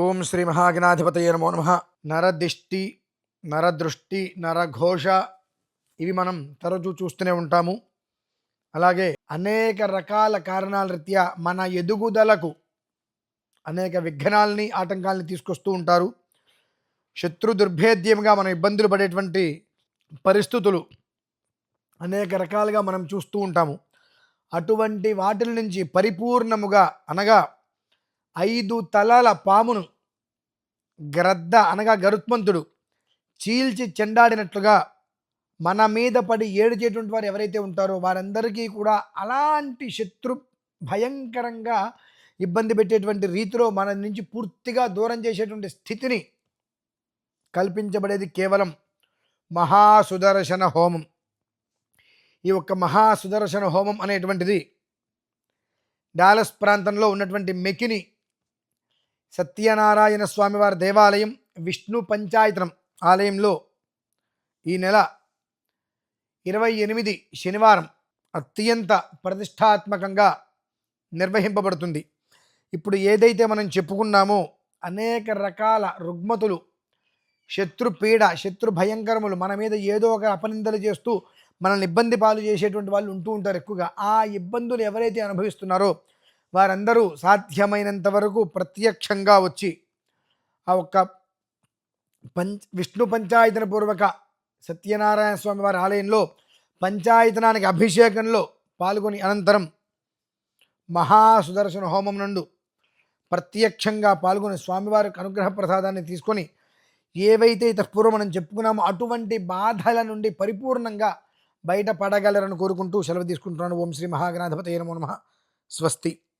ఓం శ్రీ మహాగణాధిపతయ నమో నమ. నరదిష్టి నరదృష్టి నరఘోష ఇవి మనం తరచూ చూస్తూనే ఉంటాము. అలాగే అనేక రకాల కారణాల రీత్యా మన ఎదుగుదలకు అనేక విఘ్నాలని ఆటంకాలని తీసుకొస్తూ ఉంటారు. శత్రు దుర్భేద్యంగా మనం ఇబ్బందులు పడేటువంటి పరిస్థితులు అనేక రకాలుగా మనం చూస్తూ ఉంటాము. అటువంటి వాటిల నుంచి పరిపూర్ణముగా అనగా ఐదు తలాల పామును గ్రద్ద అనగా గరుత్మంతుడు చీల్చి చెండాడినట్లుగా మన మీద పడి ఏడిచేటువంటి వారు ఎవరైతే ఉంటారో వారందరికీ కూడా అలాంటి శత్రు భయంకరంగా ఇబ్బంది పెట్టేటువంటి రీతిలో మన నుంచి పూర్తిగా దూరం చేసేటువంటి స్థితిని కల్పించబడేది కేవలం మహాసుదర్శన హోమం. ఈ ఒక్క మహాసుదర్శన హోమం అనేటువంటిది డాలస్ ప్రాంతంలో ఉన్నటువంటి మెకిని సత్యనారాయణ స్వామివారి దేవాలయం విష్ణు పంచాయతనం ఆలయంలో ఈ నెల ఇరవై ఎనిమిది శనివారం అత్యంత ప్రతిష్టాత్మకంగా నిర్వహింపబడుతుంది. ఇప్పుడు ఏదైతే మనం చెప్పుకున్నామో అనేక రకాల రుగ్మతులు శత్రుపీడ శత్రు భయంకరములు మన మీద ఏదో ఒక అపనిందలు చేస్తూ మనల్ని ఇబ్బంది పాలు చేసేటువంటి వాళ్ళు ఉంటూ ఉంటారు ఎక్కువగా. ఆ ఇబ్బందులు ఎవరైతే అనుభవిస్తున్నారో వారందరూ సాధ్యమైనంత వరకు ప్రత్యక్షంగా వచ్చి ఆ ఒక్క పంచ విష్ణు పంచాయతన పూర్వక సత్యనారాయణ స్వామి వారి ఆలయంలో పంచాయతనానికి అభిషేకంలో పాల్గొని అనంతరం మహాసుదర్శన హోమం నుండు ప్రత్యక్షంగా పాల్గొని స్వామివారికి అనుగ్రహ ప్రసాదాన్ని తీసుకొని ఏవైతే పూర్వం మనం చెప్పుకున్నామో అటువంటి బాధల నుండి పరిపూర్ణంగా బయటపడగలరని కోరుకుంటూ సెలవు తీసుకుంటున్నాను. ఓం శ్రీ మహాగణాధిపతి నమో నమ. స్వస్తి.